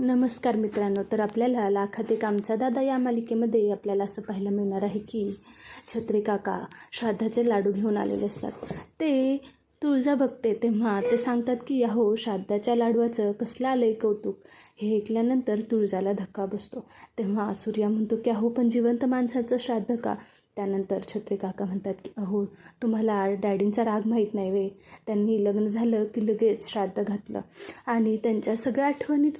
नमस्कार मित्रांनो तर आपल्याला लाखात एक आमचा दादा या मालिकेमध्ये आपल्याला असं पाहायला मिळणार आहे की छत्री काका श्राद्धाचे लाडू घेऊन आलेले असतात. ते तुळजा बघते तेव्हा ते सांगतात की अहो श्राद्धाच्या लाडवाचं कसलं आलं आहे कौतुक. हे ऐकल्यानंतर तुळजाला धक्का बसतो. तेव्हा सूर्या म्हणतो की अहो पण जिवंत माणसाचं श्राद्ध का? त्यानंतर छत्री काका म्हणतात की अहो तुम्हाला डॅडींचा राग माहीत नाही वे. त्यांनी लग्न झालं की लगेच श्राद्ध घातलं. आणि त्यांच्या सगळ्या आठवणी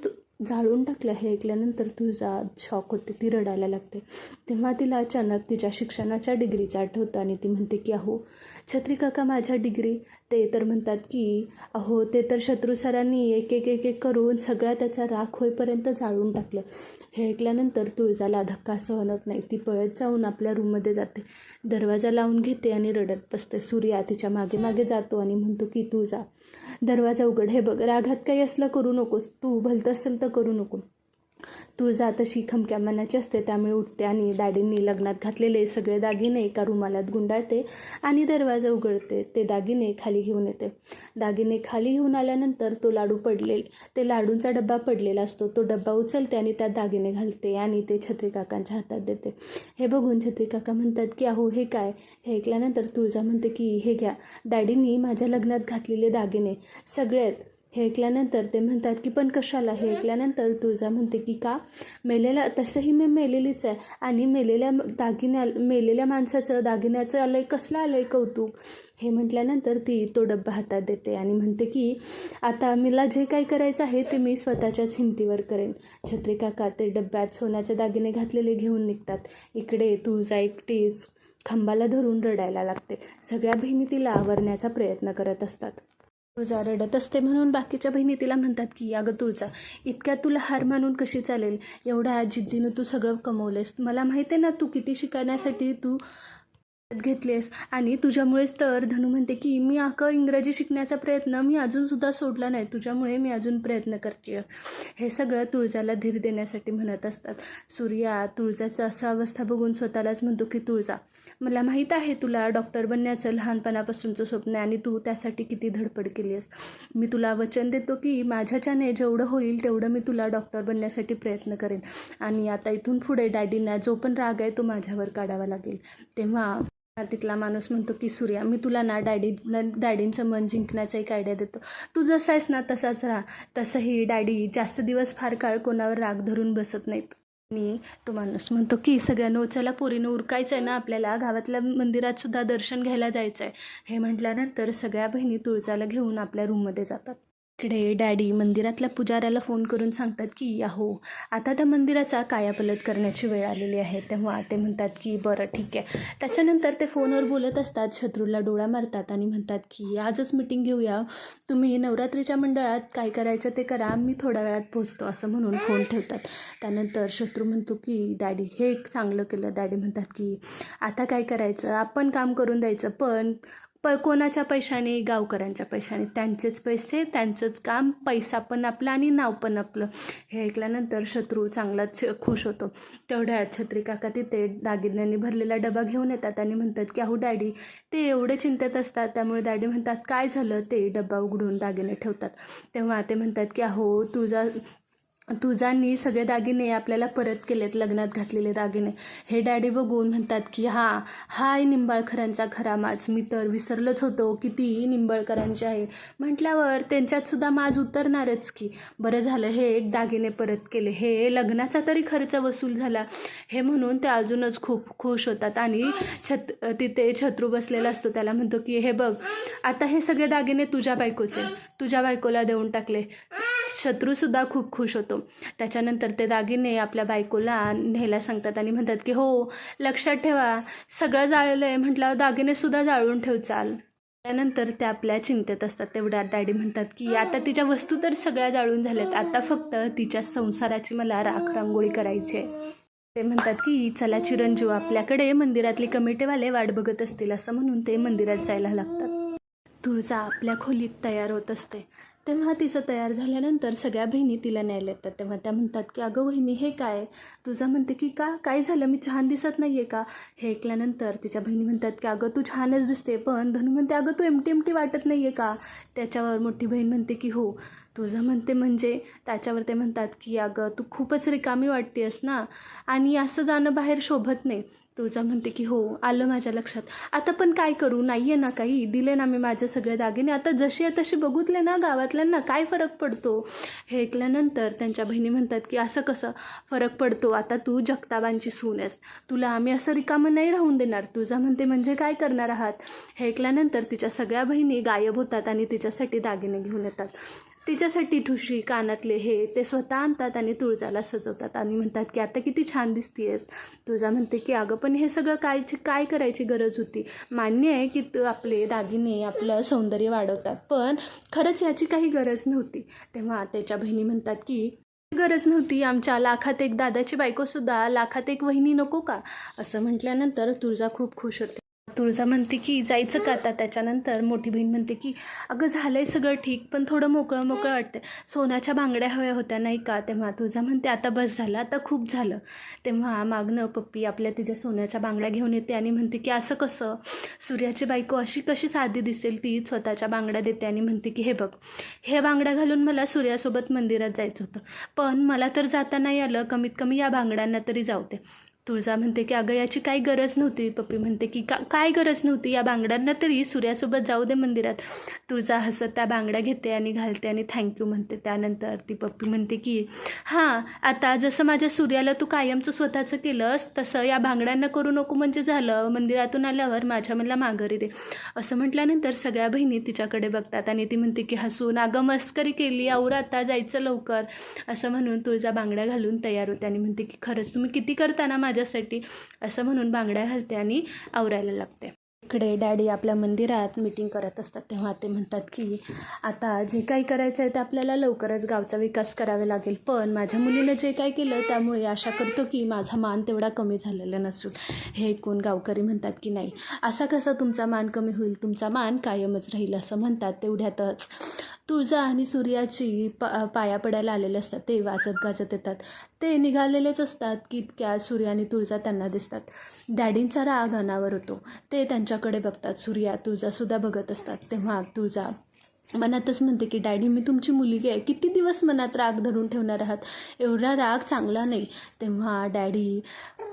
जाळून टाकलं हे ऐकल्यानंतर तुझा शॉक होते ती रडायला लागते. तेव्हा तिला अचानक तिच्या शिक्षणाच्या डिग्रीचा आठवतं आणि ती म्हणते की अहो छत्री काका माझ्या डिग्री ते तर म्हणतात की अहो ते तर शत्रू सरांनी एक एक एक एक करून सगळा त्याचा राख होईपर्यंत जाळून टाकलं. हे ऐकल्यानंतर तुळजाला धक्का सहनत नाही. ती पळत जाऊन आपल्या रूममध्ये जाते. दरवाजा लावून घेते आणि रडत बसते. सूर्या तिच्यामागे मागे जातो आणि म्हणतो की तुळजा जा. दरवाजा उघड. हे बघ रागात काही असलं करू नकोस. तू भलतं असेल तर करू नको. तुळजा तशी खमक्या मनाची असते त्यामुळे उठते आणि डॅडींनी लग्नात घातलेले सगळे दागिने एका रुमालात गुंडाळते आणि दरवाजा उघडते. ते दागिने खाली घेऊन येते. दागिने खाली घेऊन आल्यानंतर तो लाडू पडले ते लाडूंचा डब्बा पडलेला असतो. तो डब्बा उचलते आणि त्यात दागिने घालते आणि ते छत्री काकांच्या हातात देते. हे बघून छत्री काका म्हणतात की अहो हे काय? हे ऐकल्यानंतर तुळजा म्हणते की हे घ्या. डॅडींनी माझ्या लग्नात घातलेले दागिने सगळे आहेत हे ऐकल्यानंतर ते म्हणतात की पण कशाला? हे ऐकल्यानंतर तुळजा म्हणते की का? मेलेल्या तसंही मी मेलेलीच आहे. आणि मेलेल्या दागिन्या मेलेल्या माणसाचं दागिन्याचं आलंय कसलं आलं आहे कौतुक? हे म्हटल्यानंतर ती तो डब्बा हातात देते आणि म्हणते की आता मला जे काही करायचं आहे ते मी स्वतःच्याच हिमतीवर करेन. छत्री काका ते डब्यात सोन्याचे दागिने घातलेले घेऊन निघतात. इकडे तुळजा एकटीच खांबाला धरून रडायला लागते. सगळ्या बहिणी तिला आवरण्याचा प्रयत्न करत असतात. तुळजा रडत असते म्हणून बाकीच्या बहिणी तिला म्हणतात की अगं तुळजा इतक्या तुला हार मानून कशी चालेल? एवढ्या जिद्दीनं तू सगळं कमवलेस मला माहिती आहे ना तू किती शिकण्यासाठी तू घेतलीस. आणि तुझ्यामुळेच तर धनू म्हणते की मी अकं इंग्रजी शिकण्याचा प्रयत्न मी अजूनसुद्धा सोडला नाही. तुझ्यामुळे मी अजून प्रयत्न करते हे सगळं तुळजाला धीर देण्यासाठी म्हणत असतात. सूर्या तुळजाचं असं अवस्था बघून स्वतःलाच म्हणतो की तुळजा मला माहीत आहे तुला डॉक्टर बनण्याचं लहानपणापासूनचं स्वप्न आहे आणि तू त्यासाठी किती धडपड केली आहेस मी तुला वचन देतो की माझ्याच्याने जेवढं होईल तेवढं मी तुला डॉक्टर बनण्यासाठी प्रयत्न करेन. आणि आता इथून पुढे डॅडींना जो पण राग आहे तो माझ्यावर काढावा लागेल. तेव्हा तिथला माणूस म्हणतो की सूर्या मी तुला ना डॅडी डॅडींचं मन जिंकण्याचा एक आयडिया देतो. तू जसा आहेस ना तसाच राहा. तसंही डॅडी जास्त दिवस फार काळ कोणावर राग धरून बसत नाहीत. आणि तो माणूस म्हणतो की सगळ्यांना चला पोरीनं उरकायचं आहे ना आपल्याला. गावातल्या मंदिरात सुद्धा दर्शन घ्यायला जायचं आहे हे म्हटल्यानंतर सगळ्या बहिणी तुळजाला घेऊन आपल्या रूममध्ये जातात. इकडे डॅडी मंदिरातल्या पुजाऱ्याला फोन करून सांगतात की अहो आता त्या मंदिराचा कायापलट करण्याची वेळ आलेली आहे. तेव्हा ते म्हणतात की बरं ठीक आहे. त्याच्यानंतर ते फोनवर बोलत असतात शत्रूला डोळा मारतात आणि म्हणतात की आजच मिटिंग घेऊया. तुम्ही नवरात्रीच्या मंडळात काय करायचं ते करा. मी थोड्या वेळात पोचतो असं म्हणून फोन ठेवतात. त्यानंतर शत्रू म्हणतो की डॅडी हे एक चांगलं केलं. डॅडी म्हणतात की आता काय करायचं? आपण काम करून द्यायचं पण प कोणाच्या पैशाने? गावकऱ्यांच्या पैशाने. त्यांचेच पैसे त्यांचंच काम पैसा पण आपला आणि नाव पण आपलं. हे ऐकल्यानंतर शत्रू चांगलाच खुश होतो. तेवढ्यात छत्री काका तिथे दागिन्यांनी भरलेला डबा घेऊन येतात आणि म्हणतात की अहो डॅडी ते एवढे चिंतेत असतात. त्यामुळे डॅडी म्हणतात काय झालं? ते डबा उघडून दागिने ठेवतात. तेव्हा ते म्हणतात की अहो तुझा तुझांनी सगळे दागिने आपल्याला परत केलेत लग्नात घातलेले दागिने. हे डॅडी बघून म्हणतात की हां हाय निंबाळकरांचा खरा माज मी तर विसरलोच होतो किती निंबाळकरांचे आहे. म्हटल्यावर त्यांच्यातसुद्धा माज उतरणारच की. बरं झालं हे एक दागिने परत केले. हे लग्नाचा तरी खर्च वसूल झाला. हे म्हणून ते अजूनच खूप खुश होतात आणि छत तिथे छत्रू बसलेला असतो. त्याला म्हणतो की हे बघ आता हे सगळे दागिने तुझ्या बायकोचे. तुझ्या बायकोला देऊन टाकले. शत्रूसुद्धा खूप खुश होतो. त्याच्यानंतर ते दागिने आपल्या बायकोला न्यायला सांगतात आणि म्हणतात की हो लक्षात ठेवा सगळं जाळलं आहे म्हटल्यावर दागिनेसुद्धा जाळून ठेव चाल. त्यानंतर ते आपल्या चिंतेत असतात. तेवढ्या डॅडी म्हणतात की आता तिच्या वस्तू तर सगळ्या जाळून झाल्यात. आता फक्त तिच्या संसाराची मला राख रांगोळी करायची आहे. ते म्हणतात की चला चिरंजीव आपल्याकडे मंदिरातले कमिटीवाले वाट बघत असतील असं म्हणून ते मंदिरात जायला लागतात. तुळजा आपल्या खोलीत तयार होत असते. तेव्हा तिचं तयार झाल्यानंतर सगळ्या बहिणी तिला न्यायला येतात. तेव्हा त्या म्हणतात की अगं बहिणी हे काय तुझा म्हणते की का? काय झालं? मी छान दिसत नाही आहे का? हे ऐकल्यानंतर तिच्या बहिणी म्हणतात की अगं तू छानच दिसते पण धनु म्हणते अगं तू एमटी एमटी वाटत नाही आहे का? त्याच्यावर मोठी बहीण म्हणते की हो. तुझं म्हणते म्हणजे त्याच्यावर ते म्हणतात की अगं तू खूपच रिकामी वाटतेस ना. आणि असं जाणं बाहेर शोभत नाही. तुझा म्हणते की हो आलं माझ्या लक्षात. आता पण काय करू? नाही आहे ना काही. दिले ना मी माझे सगळे दागिने. आता जशी आहे तशी बघितले ना गावातल्यांना. काय फरक पडतो? हे ऐकल्यानंतर त्यांच्या बहिणी म्हणतात की असं कसं? फरक पडतो. आता तू जगताबांची सून आहेस. तुला आम्ही असं रिकामं नाही राहून देणार. तुझा म्हणते म्हणजे काय करणार आहात? हे ऐकल्यानंतर तिच्या सगळ्या बहिणी गायब होतात आणि तिच्यासाठी दागिने घेऊन येतात. तिच्यासाठी ठुशी कानातले हे ते स्वतः आणतात आणि तुळजाला सजवतात. आणि म्हणतात की आता किती छान दिसतीयस. तुळजा म्हणते की अगं पण हे सगळं काय काय करायची गरज होती? मान्य आहे की तू आपले दागिने आपलं सौंदर्य वाढवतात पण खरंच याची काही गरज नव्हती. तेव्हा त्याच्या बहिणी म्हणतात की गरज नव्हती. आमच्या लाखात एक दादाची बायकोसुद्धा लाखात एक वहिनी नको का? असं म्हटल्यानंतर तुळजा खूप खुश होते. तुळजा म्हणते की जायचं का आता त्याच्यानंतर? मोठी बहीण म्हणते की अगं झालं आहे सगळं ठीक पण थोडं मोकळं मोकळं वाटतं सोन्याच्या बांगड्या हव्या होत्या नाही का? तेव्हा तुळजा म्हणते आता बस झालं आता खूप झालं. तेव्हा मागणं पप्पी आपल्या तिच्या सोन्याच्या बांगड्या घेऊन येते आणि म्हणते की असं कसं? सूर्याची बायको अशी कशी साधी दिसेल ती? स्वतःच्या बांगड्या देते आणि म्हणते की हे बघ हे बांगड्या घालून मला सूर्यासोबत मंदिरात जायचं होतं. पण मला तर जाता नाही आलं. कमीत कमी या बांगड्यांना तरी जाऊ दे. तुळजा म्हणते की अगं याची काही गरज नव्हती. पप्पी म्हणते की का काय गरज नव्हती? या बांगड्यांना तरी सूर्यासोबत जाऊ दे मंदिरात. तुळजा हसत त्या बांगड्या घेते आणि घालते आणि थँक्यू म्हणते. त्यानंतर ती पप्पी म्हणते की हां आता जसं माझ्या सूर्याला तू कायमचं स्वतःचं केलंस तसं या बांगड्यांना करू नको म्हणजे झालं. मंदिरातून आल्यावर माझ्या मला माघारी दे. असं म्हटल्यानंतर सगळ्या बहिणी तिच्याकडे बघतात आणि ती म्हणते की हसून अगं मस्करी केली आवर आता जायचं लवकर. असं म्हणून तुळजा बांगड्या घालून तयार होते आणि म्हणते की खरंच तुम्ही किती करता ना माझ्यासाठी असं म्हणून बांगड्या घालते आणि आवरायला लागते. इकडे डॅडी आपल्या मंदिरात मीटिंग करत असतात तेव्हा ते म्हणतात की आता जे काही करायचं आहे ते आपल्याला लवकरच गावचा विकास करावा लागेल. पण माझ्या मुलीनं जे काही केलं त्यामुळे आशा करतो की माझा मान तेवढा कमी झालेला नसून हे ऐकून गावकरी म्हणतात की नाही असा कसा तुमचा मान कमी होईल? तुमचा मान कायमच राहील असं म्हणतात. तेवढ्यातच तुळजा आणि सूर्याची प पाया पडायला आलेले असतात. ते वाजत गाजत येतात. ते निघालेलेच असतात की इतक्या सूर्य आणि तुळजा त्यांना दिसतात. डॅडींचा राग अनावर होतो. ते त्यांच्याकडे बघतात. सूर्या तुळजासुद्धा बघत असतात. तेव्हा तुळजा मनातच म्हणते की डॅडी मी तुमची मुलगी आहे. किती दिवस मनात राग धरून ठेवणार आहात? एवढा राग चांगला नाही. तेव्हा डॅडी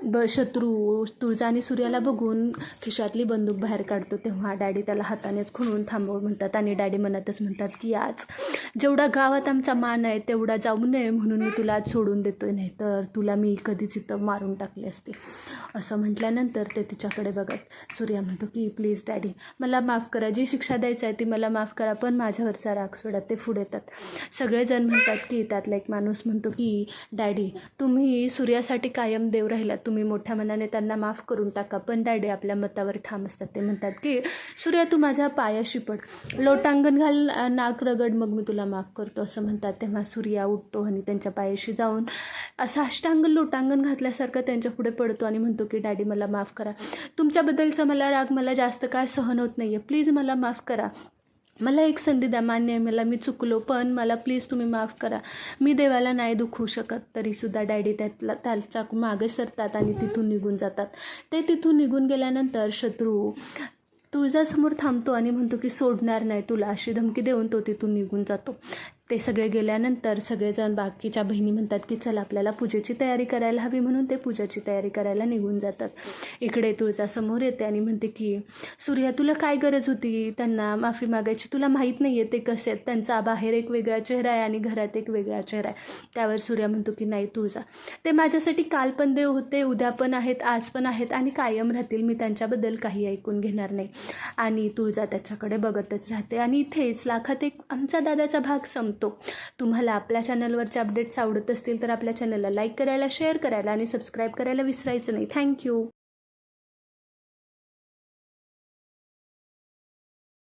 ब शत्रू तुळजा आणि सूर्याला बघून खिशातली बंदूक बाहेर काढतो. तेव्हा डॅडी त्याला हातानेच खुणून थांबव म्हणतात आणि डॅडी मनातच म्हणतात की आज जेवढा गावात आमचा मान आहे तेवढा जाऊ नये म्हणून मी तुला आज सोडून देतोय. नाही तर तुला मी कधीच इथं मारून टाकले असते. असं म्हटल्यानंतर ते तिच्याकडे बघत सूर्या म्हणतो की प्लीज डॅडी मला माफ करा. जी शिक्षा द्यायचं आहे ती मला माफ करा. पण माझ्यावरचा राग सोडा ते पुढे येतात. सगळेजण म्हणतात की त्यातला एक माणूस म्हणतो की डॅडी तुम्ही सूर्यासाठी कायम देव राहिला. तुम्ही मोठ्या मनाने त्यांना माफ करून टाका. पण डॅडी आपल्या मतावर ठाम असतात. ते म्हणतात की सूर्या तू माझ्या पायाशी पड. लोटांगण घाल नाक रगड मग मी तुला माफ करतो असं म्हणतात. तेव्हा सूर्या उठतो आणि त्यांच्या पायाशी जाऊन असं अष्टांग लोटांगण घातल्यासारखं त्यांच्या पुढे पडतो आणि म्हणतो की डॅडी मला माफ करा. तुमच्याबद्दलचा मला राग मला जास्त काय सहन होत नाही आहे प्लीज मला माफ करा. मला एक संधी द्या मान्य आहे मला मी चुकलो पण मला प्लीज तुम्ही माफ करा. मी देवाला नाही दुखवू शकत तरीसुद्धा डॅडी त्यातला त्याच्यामागे सरतात आणि तिथून निघून जातात. ते तिथून निघून गेल्यानंतर शत्रू तुळजासमोर थांबतो आणि म्हणतो की सोडणार नाही तुला अशी धमकी देऊन तो तिथून निघून जातो. ते सगळे गेल्यानंतर सगळेजण बाकीच्या बहिणी म्हणतात की चल आपल्याला पूजेची तयारी करायला हवी म्हणून ते पूजेची तयारी करायला निघून जातात. इकडे तुळजासमोर येते आणि म्हणते की सूर्या तुला काय गरज होती? त्यांना माफी मागायची? तुला माहीत नाही आहे ते कसे आहेत. त्यांचा बाहेर एक वेगळा चेहरा आहे आणि घरात एक वेगळा चेहरा आहे. त्यावर सूर्या म्हणतो की नाही तुळजा ते माझ्यासाठी काल पण देव होते उद्या पण आहेत आज पण आहेत आणि कायम राहतील. मी त्यांच्याबद्दल काही ऐकून घेणार नाही. आणि तुळजा त्याच्याकडे बघतच राहते. आणि इथेच लाखात एक आमचा दादाचा भाग संपतो. तुम्हाला आपल्या चॅनलवरचे अपडेट्स आवडत असतील तर आपल्या चॅनलला लाईक करायला शेअर करायला आणि सबस्क्राईब करायला विसरायचं नाही. थँक्यू